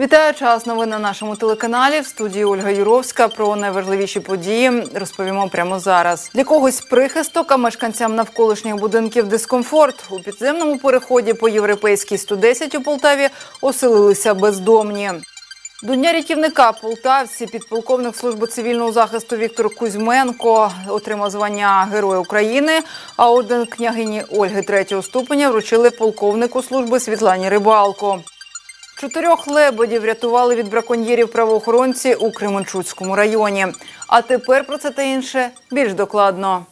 Вітаю час. Новин на нашому телеканалі. В студії Ольга Юровська про найважливіші події розповімо прямо зараз. Для когось прихисток, а мешканцям навколишніх будинків дискомфорт. У підземному переході по європейській 110 у Полтаві оселилися бездомні. До дня рятівника полтавці підполковник служби цивільного захисту Віктор Кузьменко отримав звання Героя України. А орден княгині Ольги третього ступеня вручили полковнику служби Світлані Рибалко. Чотирьох лебедів рятували від браконьєрів правоохоронці у Кременчуцькому районі. А тепер про це та інше більш докладно.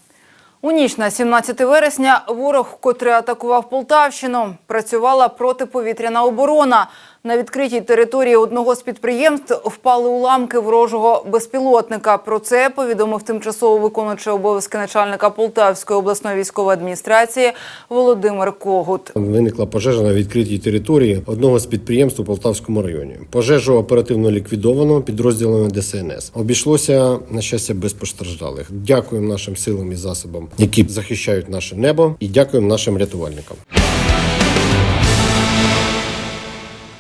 У ніч на 17 вересня ворог, котрий атакував Полтавщину, працювала протиповітряна оборона. На відкритій території одного з підприємств впали уламки ворожого безпілотника. Про це повідомив тимчасово виконуючий обов'язки начальника Полтавської обласної військової адміністрації Володимир Когут. Виникла пожежа на відкритій території одного з підприємств у Полтавському районі. Пожежу оперативно ліквідовано підрозділами ДСНС. Обійшлося на щастя без постраждалих. Дякуємо нашим силам і засобам, які захищають наше небо, і дякуємо нашим рятувальникам.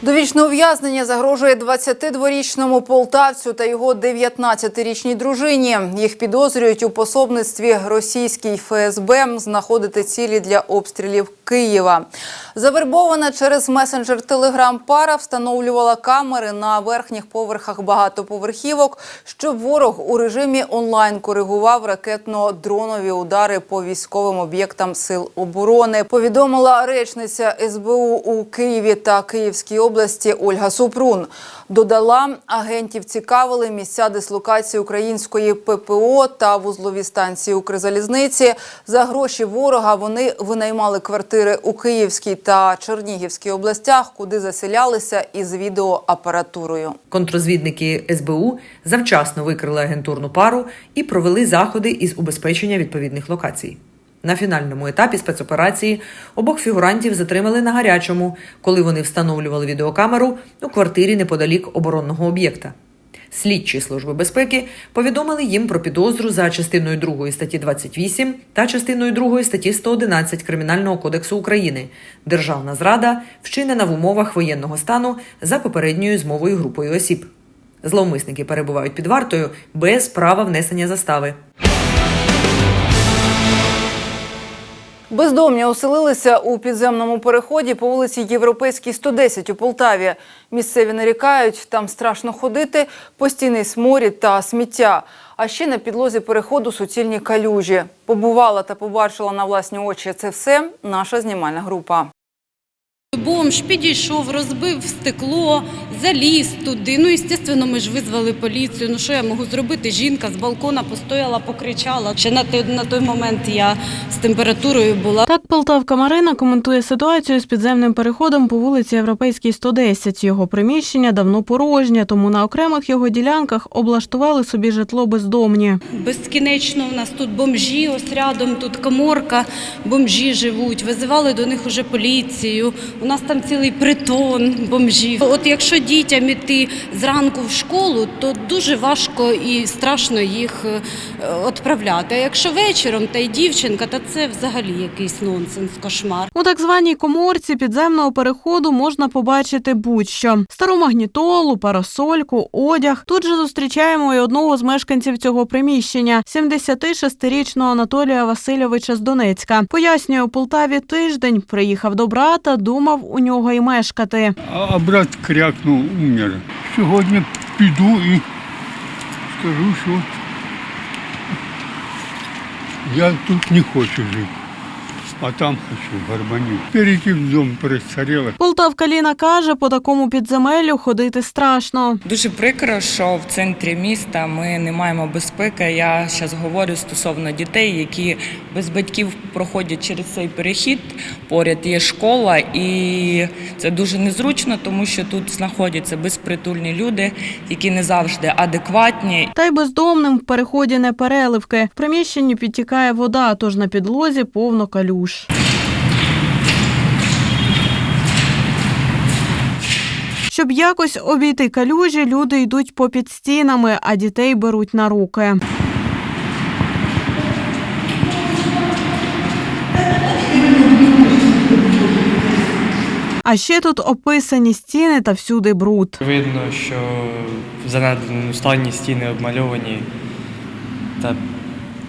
Довічне ув'язнення загрожує 22-річному полтавцю та його 19-річній дружині. Їх підозрюють у пособництві російській ФСБ знаходити цілі для обстрілів Києва. Завербована через месенджер Телеграм пара встановлювала камери на верхніх поверхах багатоповерхівок, щоб ворог у режимі онлайн коригував ракетно-дронові удари по військовим об'єктам сил оборони. Повідомила речниця СБУ у Києві та Київській області Ольга Супрун. Додала, агентів цікавили місця дислокації української ППО та вузлові станції Укрзалізниці. За гроші ворога вони винаймали квартири у Київській та Чернігівській областях, куди заселялися із відеоапаратурою. Контрозвідники СБУ завчасно викрили агентурну пару і провели заходи із убезпечення відповідних локацій. На фінальному етапі спецоперації обох фігурантів затримали на гарячому, коли вони встановлювали відеокамеру у квартирі неподалік оборонного об'єкта. Слідчі служби безпеки повідомили їм про підозру за частиною 2 статті 28 та частиною 2 статті 111 Кримінального кодексу України Державна зрада вчинена в умовах воєнного стану за попередньою змовою групою осіб. Зловмисники перебувають під вартою без права внесення застави. Бездомні оселилися у підземному переході по вулиці Європейській 110 у Полтаві. Місцеві нарікають, там страшно ходити, постійний сморід та сміття. А ще на підлозі переходу суцільні калюжі. Побувала та побачила на власні очі це все наша знімальна група. Бомж підійшов, розбив стекло, заліз туди. Ну, звісно, ми ж визвали поліцію. Ну що я можу зробити? Жінка з балкона постояла, покричала. Ще на той, на той момент я з температурою була. Так Полтавка Марина коментує ситуацію з підземним переходом по вулиці Європейській 110. Його приміщення давно порожнє, тому на окремих його ділянках облаштували собі житло бездомні. Безкінечно у нас тут бомжі, ось рядом тут коморка, бомжі живуть. Визивали до них уже поліцію. У нас там цілий притон бомжів. От якщо дітям іти зранку в школу, то дуже важко і страшно їх е, відправляти. А якщо вечором та й дівчинка, то це взагалі якийсь нонсенс, кошмар. У так званій коморці підземного переходу можна побачити будь-що: стару магнітолу, парасольку, одяг. Тут же зустрічаємо і одного з мешканців цього приміщення 76-річного Анатолія Васильовича з Донецька. Пояснює, у Полтаві тиждень приїхав до брата, думав у нього і мешкати. А брат крякнув, умер. Сьогодні піду і скажу, що я тут не хочу жити, а там хочу в. Перейти в дом престарілих. Полтавка Ліна каже, по такому підземеллю ходити страшно. Дуже прикро, що в центрі міста ми не маємо безпеки. Я зараз говорю стосовно дітей, які без батьків проходять через цей перехід. Поряд є школа, і це дуже незручно, тому що тут знаходяться безпритульні люди, які не завжди адекватні. Та й бездомним в переході не переливки. В приміщенні підтікає вода, тож на підлозі повно калюш. Щоб якось обійти калюжі, люди йдуть попід стінами, а дітей беруть на руки. А ще тут описані стіни та всюди бруд. Видно, що в занедбаному стані стіни обмальовані, та,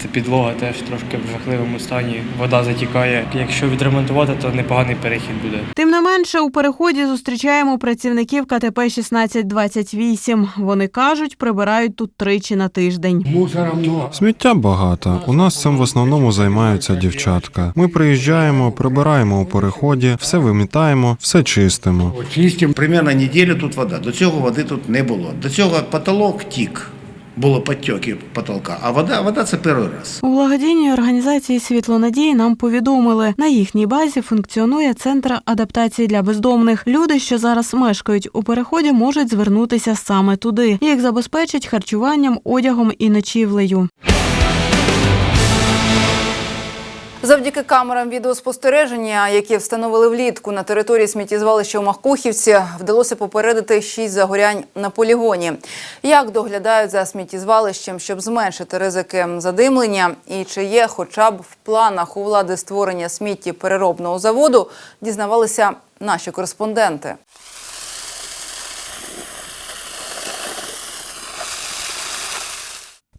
та підлога теж трошки в жахливому стані. Вода затікає. Якщо відремонтувати, то непоганий перехід буде. Тим не менше, у переході зустрічаємо працівників КТП 1628. Вони кажуть, прибирають тут тричі на тиждень. Сміття багато. У нас цим в основному займаються дівчатка. Ми приїжджаємо, прибираємо у переході, все вимітаємо, все чистимо. Чистим. Примерно неділю тут вода. До цього води тут не було. До цього потолок тік. Було підтьоки потолка, а вода, вода це перший раз. У благодійній організації Світло надії нам повідомили, на їхній базі функціонує центр адаптації для бездомних. Люди, що зараз мешкають у переході, можуть звернутися саме туди. Їх забезпечать харчуванням, одягом і ночівлею. Завдяки камерам відеоспостереження, які встановили влітку на території сміттєзвалища у Макухівці, вдалося попередити шість загорянь на полігоні. Як доглядають за сміттєзвалищем, щоб зменшити ризики задимлення, і чи є хоча б в планах у влади створення смітті переробного заводу, дізнавалися наші кореспонденти.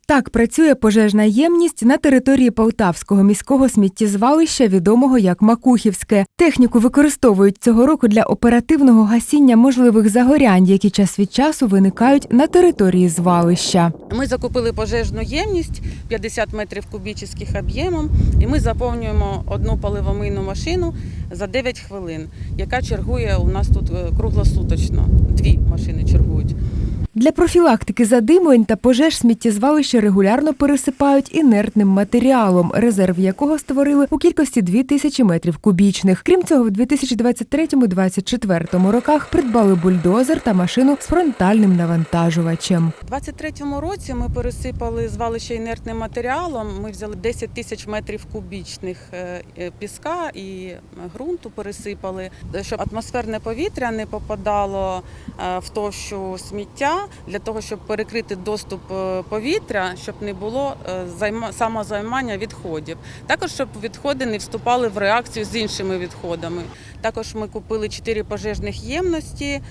Так працює пожежна ємність на території Полтавського міського сміттєзвалища, відомого як Макухівське. Техніку використовують цього року для оперативного гасіння можливих загорянь, які час від часу виникають на території звалища. Ми закупили пожежну ємність 50 метрів кубічних об'ємом, і ми заповнюємо одну поливомийну машину за 9 хвилин, яка чергує у нас тут е, круглосуточно. Дві машини чергують. Для профілактики задимлень та пожеж сміттєзвалища регулярно пересипають інертним матеріалом, резерв якого створили у кількості 2 тисячі метрів кубічних. Крім цього, в 2023-2024 роках придбали бульдозер та машину з фронтальним навантажувачем. У 23-му році ми пересипали звалище інертним матеріалом. Ми взяли 10 тисяч метрів кубічних е, е, піска і е, ґрунту пересипали, щоб атмосферне повітря не попадало в товщу сміття, для того, щоб перекрити доступ е, повітря, щоб не було е, самозаймання відходів. Також щоб відходи не вступали в реакцію з іншими відходами. Також ми купили 4 пожежних ємності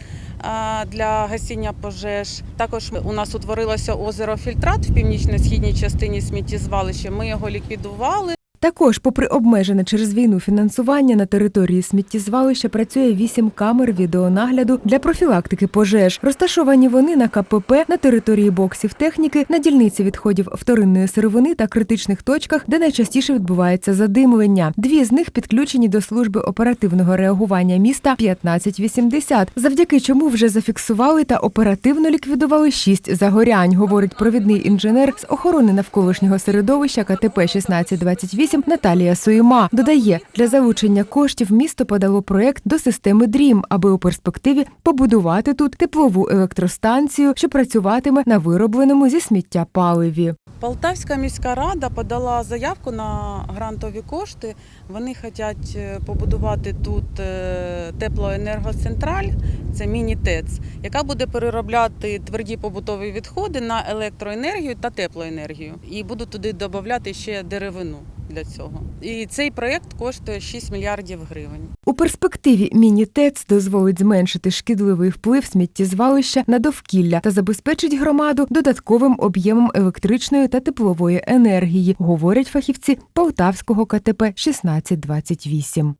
для гасіння пожеж. Також у нас утворилося озеро Фільтрат в північно-східній частині сміттєзвалища. Ми його ліквідували. Також, попри обмежене через війну фінансування, на території сміттєзвалища працює вісім камер відеонагляду для профілактики пожеж. Розташовані вони на КПП, на території боксів техніки, на дільниці відходів вторинної сировини та критичних точках, де найчастіше відбувається задимлення. Дві з них підключені до служби оперативного реагування міста 1580, завдяки чому вже зафіксували та оперативно ліквідували шість загорянь, говорить провідний інженер з охорони навколишнього середовища КТП 1628 Наталія Суїма. Додає, для залучення коштів місто подало проект до системи ДРІМ, аби у перспективі побудувати тут теплову електростанцію, що працюватиме на виробленому зі сміття паливі. Полтавська міська рада подала заявку на грантові кошти. Вони хочуть е, побудувати тут е, теплоенергоцентраль, це міні-ТЕЦ, яка буде переробляти тверді побутові відходи на електроенергію та теплоенергію. І будуть туди додати ще деревину для цього. І цей проєкт коштує 6 мільярдів гривень. У перспективі міні-ТЕЦ дозволить зменшити шкідливий вплив сміттєзвалища на довкілля та забезпечить громаду додатковим об'ємом електричної та теплової енергії, говорять фахівці Полтавського КТП 1628.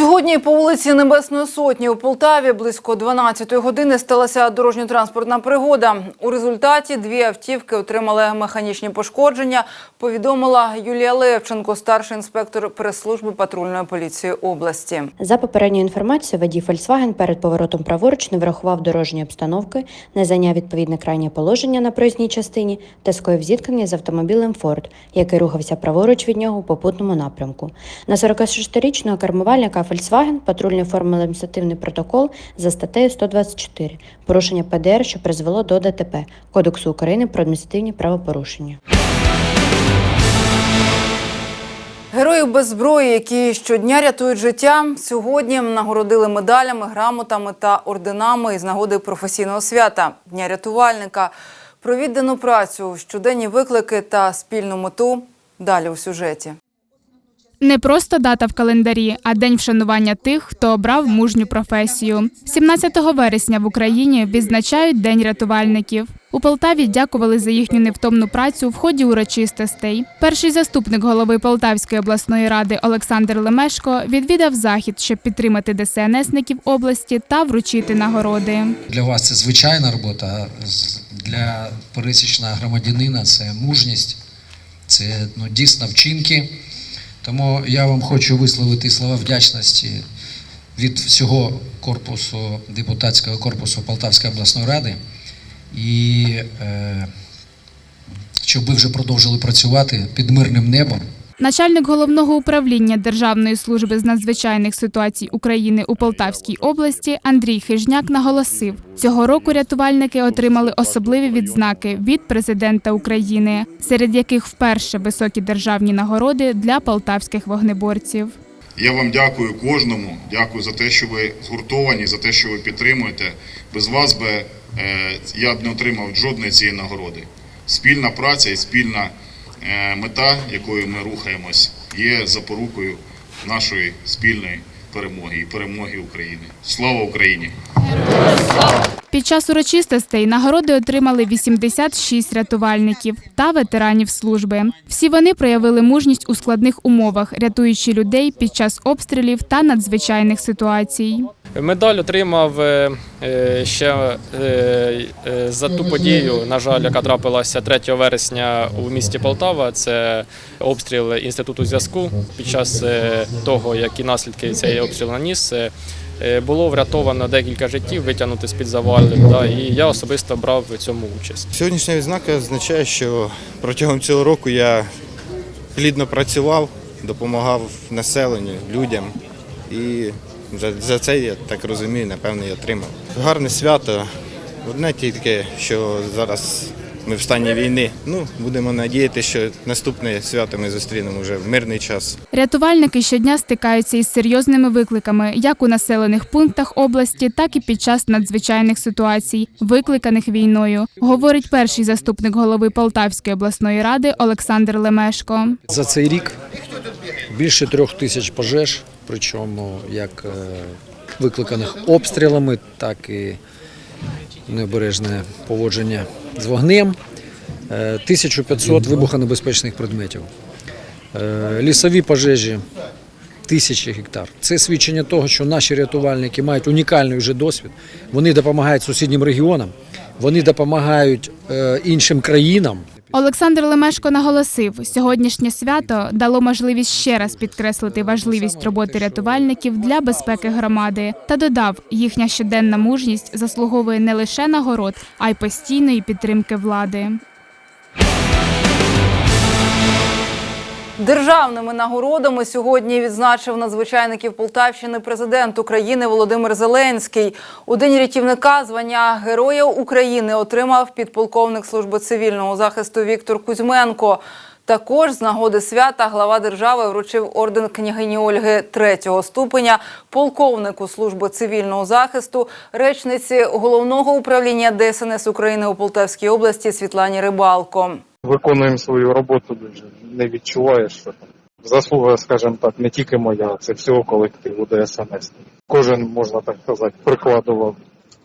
Сьогодні по вулиці Небесної Сотні у Полтаві близько 12-ї години сталася дорожньо-транспортна пригода. У результаті дві автівки отримали механічні пошкодження. Повідомила Юлія Левченко, старший інспектор прес-служби патрульної поліції області. За попередньою інформацією, водій Volkswagen перед поворотом праворуч не врахував дорожньої обстановки, не зайняв відповідне крайнє положення на проїзній частині та скоїв зіткнення з автомобілем Ford, який рухався праворуч від нього у попутному напрямку. На 46-річного кермувальника Volkswagen патрульний оформили адміністративний протокол за статтею 124 порушення ПДР, що призвело до ДТП Кодексу України про адміністративні правопорушення. Героїв без зброї, які щодня рятують життя, сьогодні нагородили медалями, грамотами та орденами із нагоди професійного свята Дня рятувальника. Про віддану працю, щоденні виклики та спільну мету далі у сюжеті. Не просто дата в календарі, а день вшанування тих, хто обрав мужню професію. 17 вересня в Україні відзначають День рятувальників. У Полтаві дякували за їхню невтомну працю в ході урочистостей. Перший заступник голови Полтавської обласної ради Олександр Лемешко відвідав захід, щоб підтримати ДСНСників області та вручити нагороди. Для вас це звичайна робота, для пересічного громадянина це мужність, це ну, дійсно вчинки. Тому я вам хочу висловити слова вдячності від всього корпусу, депутатського корпусу Полтавської обласної ради. І е, щоб ви вже продовжили працювати під мирним небом. Начальник головного управління Державної служби з надзвичайних ситуацій України у Полтавській області Андрій Хижняк наголосив, цього року рятувальники отримали особливі відзнаки від президента України, серед яких вперше високі державні нагороди для полтавських вогнеборців. Я вам дякую кожному. Дякую за те, що ви згуртовані, за те, що ви підтримуєте. Без вас би е, я б не отримав жодної цієї нагороди. Спільна праця і спільна мета, якою ми рухаємось, є запорукою нашої спільної перемоги і перемоги України. Слава Україні! Під час урочистостей нагороди отримали 86 рятувальників та ветеранів служби. Всі вони проявили мужність у складних умовах, рятуючи людей під час обстрілів та надзвичайних ситуацій. Медаль отримав е, е, ще е, за ту подію, на жаль, яка трапилася 3 вересня у місті Полтава. Це обстріл інституту зв'язку. Під час того, які наслідки цей обстріл наніс, було врятовано декілька життів, витягнути з під завалів. Да, і я особисто брав в цьому участь. Сьогоднішня відзнака означає, що протягом цього року я плідно працював, допомагав населенню, людям. І за, це, я так розумію, напевно, і отримав. Гарне свято. Одне тільки, що зараз ми в стані війни. Ну, будемо надіятися, що наступне свято ми зустрінемо вже в мирний час. Рятувальники щодня стикаються із серйозними викликами як у населених пунктах області, так і під час надзвичайних ситуацій, викликаних війною, говорить перший заступник голови Полтавської обласної ради Олександр Лемешко. За цей рік більше трьох тисяч пожеж, причому як е, викликаних обстрілами, так і необережне поводження з вогнем, Е, 1500 вибухонебезпечних предметів, Е, лісові пожежі. Тисячі гектар. Це свідчення того, що наші рятувальники мають унікальний вже досвід. Вони допомагають сусіднім регіонам, вони допомагають е, іншим країнам. Олександр Лемешко наголосив, сьогоднішнє свято дало можливість ще раз підкреслити важливість роботи рятувальників для безпеки громади та додав, їхня щоденна мужність заслуговує не лише нагород, а й постійної підтримки влади. Державними нагородами сьогодні відзначив надзвичайників Полтавщини президент України Володимир Зеленський. У день рятівника звання Героя України отримав підполковник служби цивільного захисту Віктор Кузьменко. Також з нагоди свята глава держави вручив орден княгині Ольги третього ступеня, полковнику служби цивільного захисту, речниці головного управління ДСНС України у Полтавській області Світлані Рибалко. Виконуємо свою роботу дуже. Не відчуваєш, що там заслуга, скажімо так, не тільки моя, це всього колективу ДСНС. Кожен, можна так сказати, прикладував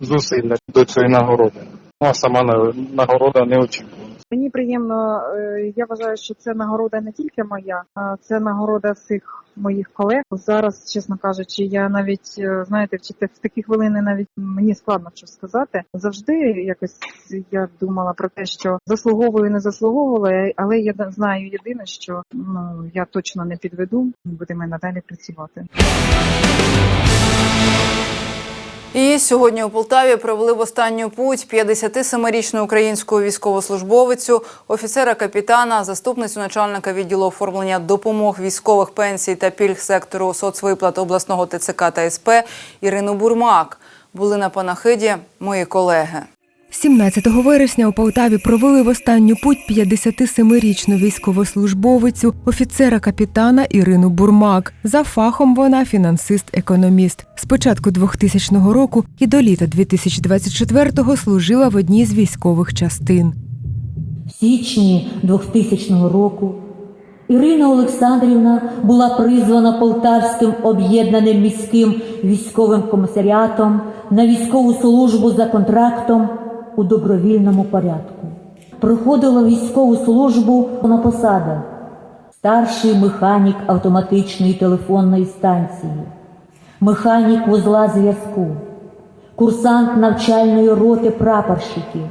зусилля до цієї нагороди. Ну а сама на- нагорода не очікувана. Мені приємно, е, я вважаю, що це нагорода не тільки моя, а це нагорода всіх моїх колег. Зараз, чесно кажучи, я навіть е, знаєте, в такі хвилини навіть мені складно щось сказати. Завжди якось я думала про те, що заслуговую, не заслуговувала, але я знаю єдине, що ну я точно не підведу. Будемо надалі працювати. І сьогодні у Полтаві провели в останню путь 57-річну українську військовослужбовицю, офіцера-капітана, заступницю начальника відділу оформлення допомог військових пенсій та пільг сектору соцвиплат обласного ТЦК та СП Ірину Бурмак. Були на панахиді мої колеги. 17 вересня у Полтаві провели в останню путь 57-річну військовослужбовицю, офіцера-капітана Ірину Бурмак. За фахом вона фінансист-економіст. З початку 2000 року і до літа 2024-го служила в одній з військових частин. В січні 2000 року Ірина Олександрівна була призвана Полтавським об'єднаним міським військовим комісаріатом на військову службу за контрактом у добровільному порядку. Проходила військову службу на посадах старший механік автоматичної телефонної станції, механік вузла зв'язку, курсант навчальної роти прапорщиків,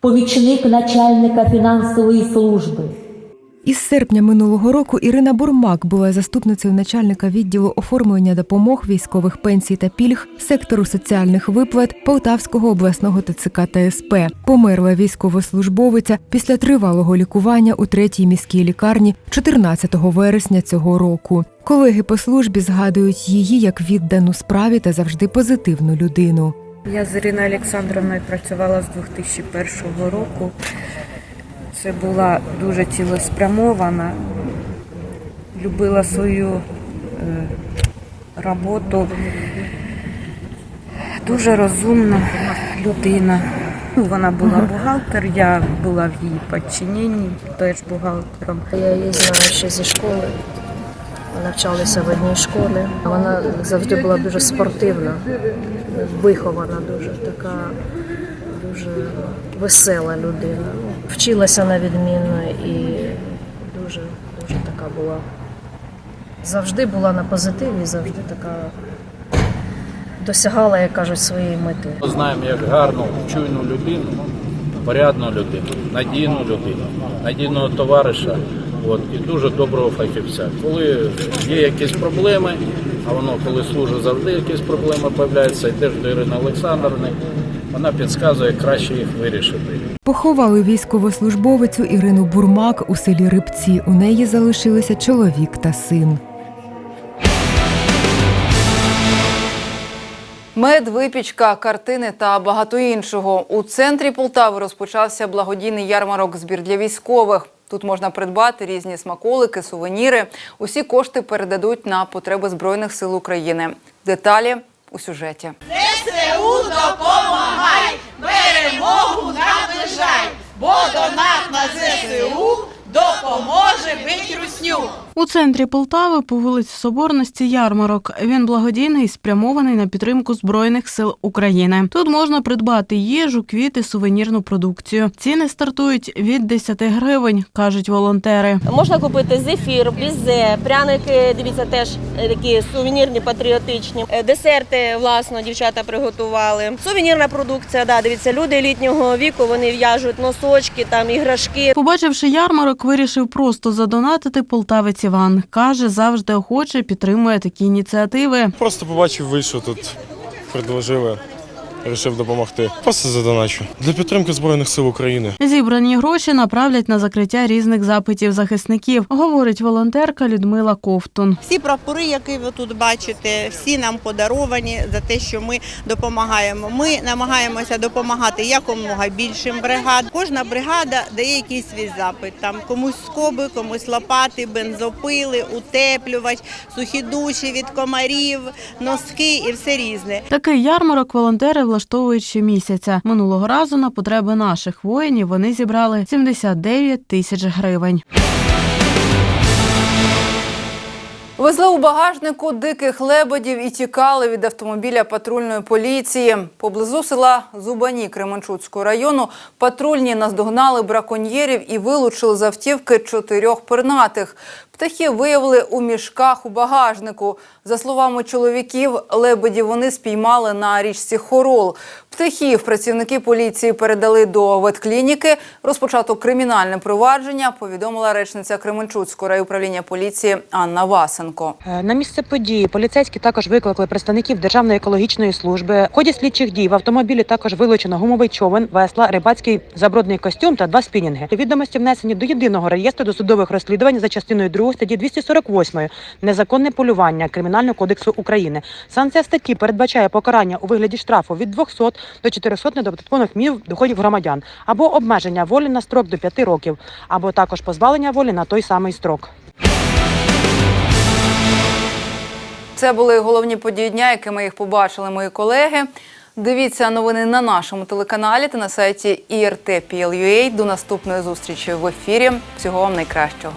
помічник начальника фінансової служби. Із серпня минулого року Ірина Бурмак була заступницею начальника відділу оформлення допомог військових пенсій та пільг сектору соціальних виплат Полтавського обласного ТЦК та СП. Померла військовослужбовиця після тривалого лікування у третій міській лікарні 14 вересня цього року. Колеги по службі згадують її як віддану справі та завжди позитивну людину. Я з Іриною Олександровною працювала з 2001 року. Це була дуже цілеспрямована, любила свою е, роботу, дуже розумна людина. Ну, Вона була бухгалтер, я була в її підчиненні, теж бухгалтером. Я її знаю ще зі школи. Навчалися в одній школі. Вона завжди була дуже спортивна, вихована, дуже така, дуже весела людина. Вчилася на відмінно і дуже, дуже така була. Завжди була на позитиві, завжди така досягала, як кажуть, своєї мети. Ми Знаємо як гарну, чуйну людину, порядну людину, надійну людину, надійного товариша от, і дуже доброго фахівця. Коли є якісь проблеми, а воно коли служить завжди якісь проблеми з'являються, йдеш до Ірини Олександрівни, вона підказує, краще їх вирішити. Поховали військовослужбовицю Ірину Бурмак у селі Рибці. У неї залишилися чоловік та син. Мед, випічка, картини та багато іншого. У центрі Полтави розпочався благодійний ярмарок збір для військових. Тут можна придбати різні смаколики, сувеніри. Усі кошти передадуть на потреби Збройних сил України. Деталі у сюжеті. ЗСУ допомагай, перемогу наближай, бо донат на ЗСУ допоможе бить русню. У центрі Полтави по вулиці Соборності ярмарок. Він благодійний і спрямований на підтримку збройних сил України. Тут можна придбати їжу, квіти, сувенірну продукцію. Ціни стартують від 10 гривень, кажуть волонтери. Можна купити зефір, бізе, пряники. Дивіться, теж е, такі сувенірні, патріотичні. Е, Десерти, власно, дівчата приготували. Сувенірна продукція. Да, дивіться, люди літнього віку вони в'яжуть носочки, там іграшки. Побачивши ярмарок, вирішив просто задонатити полтавець Іван. Каже, завжди охоче підтримує такі ініціативи. Просто побачив, вийшов тут, предложили, вирішив допомогти. Просто задоначу. Для підтримки Збройних сил України. Зібрані гроші направлять на закриття різних запитів захисників, говорить волонтерка Людмила Ковтун. Всі прапори, які ви тут бачите, всі нам подаровані за те, що ми допомагаємо. Ми намагаємося допомагати якомога більшим бригад. Кожна бригада дає якийсь свій запит. Там комусь скоби, комусь лопати, бензопили, утеплювач, сухі душі від комарів, носки і все різне. Такий ярмарок волонтери влаштовують щомісяця. Минулого разу на потреби наших воїнів вони зібрали 79 тисяч гривень. Везли у багажнику диких лебедів і тікали від автомобіля патрульної поліції. Поблизу села Зубані Кременчуцького району патрульні наздогнали браконьєрів і вилучили з автівки чотирьох пернатих. Птахів виявили у мішках у багажнику. За словами чоловіків, лебедів вони спіймали на річці Хорол. Птахів працівники поліції передали до ветклініки. Розпочато кримінальне провадження, повідомила речниця Кременчуцького райуправління поліції Анна Васенко. Е, На місце події поліцейські також викликали представників Державної екологічної служби. В ході слідчих дій в автомобілі також вилучено гумовий човен, весла, рибацький забродний костюм та два спінінги. Відомості внесені до єдиного реєстру досудових розслідувань за частиною 2 статті 248 незаконне полювання Кримінального кодексу України. Санкція статті передбачає покарання у вигляді штрафу від 200 до 400 недоподаткових мів доходів громадян або обмеження волі на строк до 5 років, або також позбавлення волі на той самий строк. Це були головні події дня, якими їх побачили мої колеги. Дивіться новини на нашому телеканалі та на сайті IRT.PL.UA. До наступної зустрічі в ефірі. Всього вам найкращого.